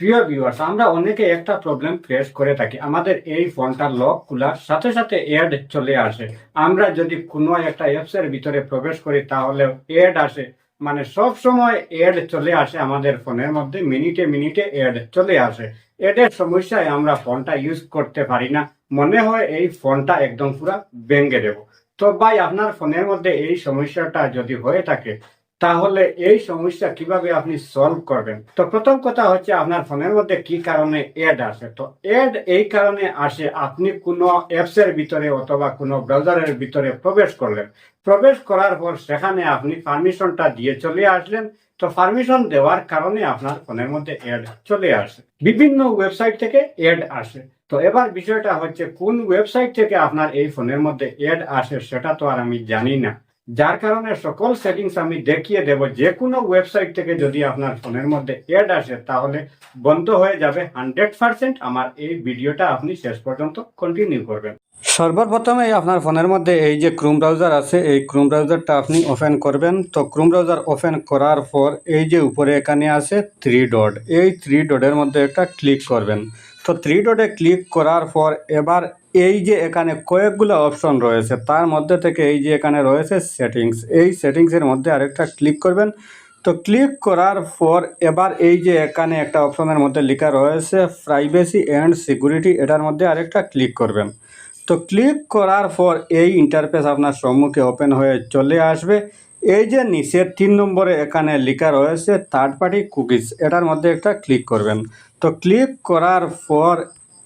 প্রিয় ভিউয়ার্স আমরা অনেকে একটা প্রবলেম ফেস করে থাকি। আমাদের এই ফোনটা লক খোলার সাথে সাথে অ্যাড চলে আসে। আমরা যদি কোনো একটা অ্যাপস এর ভিতরে প্রবেশ করি, তাহলে অ্যাড আসে। মানে সব সময় অ্যাড চলে আসে আমাদের ফোনের মধ্যে মিনিটে মিনিটে এড চলে আসে। এডের সমস্যায় আমরা ফোনটা ইউজ করতে পারি না। মনে হয় এই ফোনটা একদম পুরো ভেঙে দেব। তো ভাই, আপনার ফোনের মধ্যে এই সমস্যাটা যদি হয়ে থাকে তাহলে এই সমস্যা কীভাবে আপনি সলভ করবেন? তো প্রথম কথা হচ্ছে আপনার ফোনের মধ্যে কি কারণে অ্যাড আসে? তো অ্যাড এই কারণে আসে, আপনি কোনো অ্যাপস এর ভিতরে অথবা কোনো ব্রাউজারের ভিতরে প্রবেশ করলেন। প্রবেশ করার পর সেখানে আপনি পারমিশনটা দিয়ে চলে আসলেন। তো পারমিশন দেওয়ার কারণে আপনার ফোনের মধ্যে অ্যাড চলে আসে। বিভিন্ন ওয়েবসাইট থেকে অ্যাড আসে। তো এবার বিষয়টা হচ্ছে, কোন ওয়েবসাইট থেকে আপনার এই ফোনের মধ্যে অ্যাড আসে সেটা তো আর আমি জানি না। যার কারণে সকল সেটিংস আমি দেখিয়ে দেব। যে কোনো ওয়েবসাইট থেকে যদি আপনার ফোনের মধ্যে অ্যাড আসে, তাহলে বন্ধ হয়ে যাবে হান্ড্রেড পার্সেন্ট আমার এই ভিডিওটা আপনি শেষ পর্যন্ত কন্টিনিউ করবেন। সর্বপ্রথমে আপনার ফোনের মধ্যে এই যে ক্রোম ব্রাউজার আছে, এই ক্রোম ব্রাউজারটা আপনি ওপেন করবেন। তো ক্রোম ব্রাউজার ওপেন করার পর এই যে উপরে এখানে আছে থ্রি ডট এই থ্রি ডটের মধ্যে একটা ক্লিক করবেন। তো থ্রি ডটে ক্লিক করার পর এবার এই যে এখানে কয়েকগুলো অপশন রয়েছে, তার মধ্যে থেকে এই যে এখানে রয়েছে সেটিংস এই সেটিংসের মধ্যে আরেকটা ক্লিক করবেন। তো ক্লিক করার পর এবার এই যে এখানে একটা অপশনের মধ্যে লেখা রয়েছে প্রাইভেসি অ্যান্ড সিকিউরিটি এটার মধ্যে আরেকটা ক্লিক করবেন। তো ক্লিক করার পর এই ইন্টারফেস আপনার সম্মুখে ওপেন হয়ে চলে আসবে। এই যে নিচের তিন নম্বরে এখানে লেখা রয়েছে থার্ড পার্টি কুকিজ এটার মধ্যে একটা ক্লিক করবেন। তো ক্লিক করার পর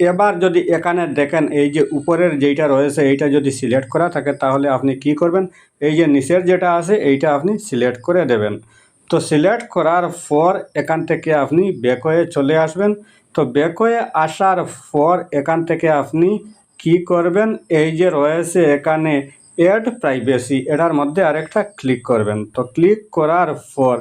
এবার যদি এখানে দেখেন এই যে উপরের যেইটা রয়েছে এইটা যদি সিলেক্ট করা থাকে তাহলে আপনি কি করবেন? এই যে নিচের যেটা আছে এইটা আপনি সিলেক্ট করে দেবেন। তো সিলেক্ট করার পর এখান থেকে আপনি ব্যাক হয়ে চলে আসবেন। তো ব্যাক হয়ে আসার পর এখান থেকে আপনি কি করবেন? এই যে রয়েছে এখানে অ্যাড প্রাইভেসি এটার মধ্যে আরেকটা ক্লিক করবেন। তো ক্লিক করার পর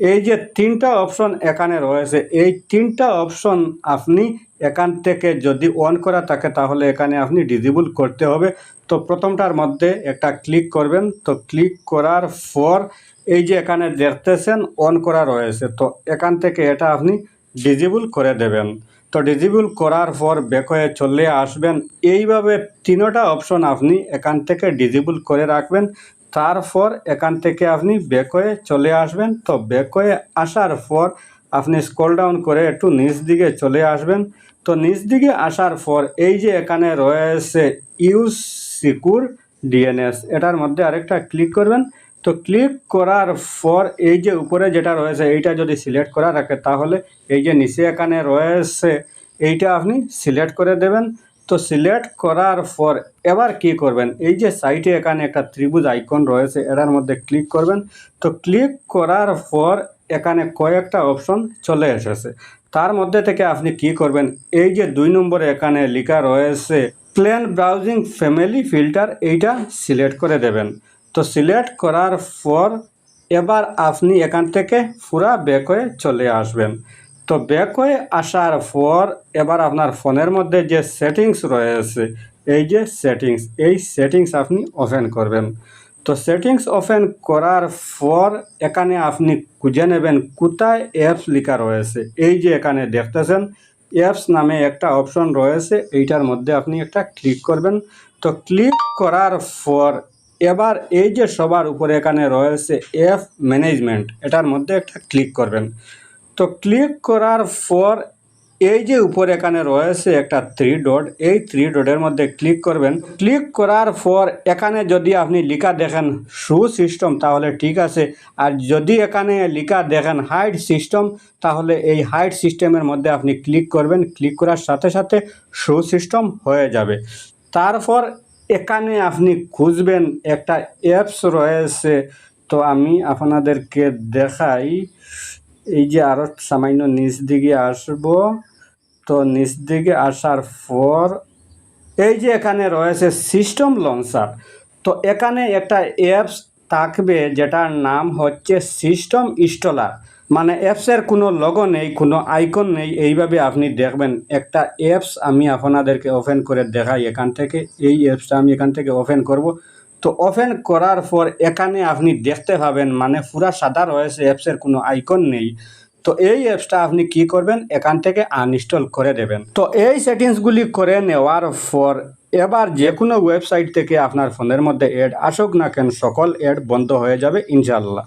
এই যে তিনটা অপশন এখানে রয়েছে, এই তিনটা অপশন আপনি এখান থেকে যদি অন করা থাকে, তাহলে এখানে আপনি ডিজেবল করতে হবে। তো প্রথমটার মধ্যে একটা ক্লিক করবেন। তো ক্লিক করার পর এই যে এখানে দেখতেছেন অন করা রয়েছে। তো এখান থেকে এটা আপনি ডিজেবল করে দেবেন। তো ডিজেবল করার পর ব্যাক হয়ে চলে আসবেন। এইভাবে তিনোটা অপশন আপনি এখান থেকে ডিজেবল করে রাখবেন। তারপর এখান থেকে আপনি ব্যাক হয়ে চলে আসবেন। তো ব্যাক হয়ে আসার পর আপনি স্ক্রল ডাউন করে একটু নিচ দিকে চলে আসবেন। তো নিচ দিকে আসার পর এই যে এখানে রয়েছে ইউজ সিকিউর ডিএনএস এটার মধ্যে আরেকটা ক্লিক করবেন। তো ক্লিক করার পর এই যে উপরে যেটা রয়েছে, এইটা যদি সিলেক্ট করা রাখে, তাহলে এই যে নিচে এখানে রয়েছে, এইটা আপনি সিলেক্ট করে দেবেন। তো সিলেক্ট করার পর এবার কি করবেন? এই যে সাইটে এখানে একটা ত্রিভুজ আইকন রয়েছে, এটার মধ্যে ক্লিক করবেন। তো ক্লিক করার পর এখানে কয়েকটা অপশন চলে এসেছে। তার মধ্যে থেকে আপনি কি করবেন? এই যে দুই নম্বরে এখানে লেখা রয়েছে প্লেন ব্রাউজিং ফ্যামিলি ফিল্টার এইটা সিলেক্ট করে দেবেন। তো সিলেক্ট করার পর এবার আপনি এখান থেকে পুরা ব্যাক হয়ে চলে আসবেন। তো ব্যাক হয়ে আসার পর এবার আপনার ফোনের মধ্যে যে সেটিংস রয়েছে, এই যে সেটিংস এই সেটিংস আপনি ওপেন করবেন। তো সেটিংস ওপেন করার পর এখানে আপনি খুঁজে নেবেন কোথায় অ্যাপস লেখা রয়েছে। এই যে এখানে দেখতেছেন অ্যাপস নামে একটা অপশন রয়েছে, এইটার মধ্যে আপনি একটা ক্লিক করবেন। তো ক্লিক করার পর এবার এই যে সবার উপরে এখানে রয়েছে অ্যাপ ম্যানেজমেন্ট এটার মধ্যে একটা ক্লিক করবেন। তো ক্লিক করার পর এই যে উপরে এখানে রয়েছে একটা থ্রি ডট এই থ্রি ডটের মধ্যে ক্লিক করবেন। ক্লিক করার পর এখানে যদি আপনি লিখা দেখেন শু সিস্টেম তাহলে ঠিক আছে। আর যদি এখানে লিখা দেখেন হাইট সিস্টেম তাহলে এই হাইট সিস্টেমের মধ্যে আপনি ক্লিক করবেন। ক্লিক করার সাথে সাথে শু সিস্টেম হয়ে যাবে। তারপর এখানে আপনি খুঁজবেন একটা অ্যাপস রয়েছে, তো আমি আপনাদেরকে দেখাই। এই যে আরও সামান্য নিচ দিকে আসব। তো নিচ দিকে আসার পর এই যে এখানে রয়েছে সিস্টেম লঞ্চার তো এখানে একটা অ্যাপস থাকবে যেটার নাম হচ্ছে সিস্টেম ইনস্টলার মানে অ্যাপসের কোনো লগো নেই, কোনো আইকন নেই, এইভাবে আপনি দেখবেন। একটা অ্যাপস আমি আপনাদেরকে ওপেন করে দেখাই এখান থেকে। এই অ্যাপসটা আমি এখান থেকে ওপেন করব। তো ওপেন করার পর এখানে আপনি দেখতে পাবেন মানে পুরা সাদা রয়েছে অ্যাপসের কোনো আইকন নেই। তো এই অ্যাপসটা আপনি কি করবেন? এখান থেকে আনইনস্টল করে দেবেন। তো এই সেটিংসগুলি করে নেওয়ার পর এবার যে কোনো ওয়েবসাইট থেকে আপনার ফোনের মধ্যে অ্যাড আসুক না কেন, সকল অ্যাড বন্ধ হয়ে যাবে ইনশাল্লাহ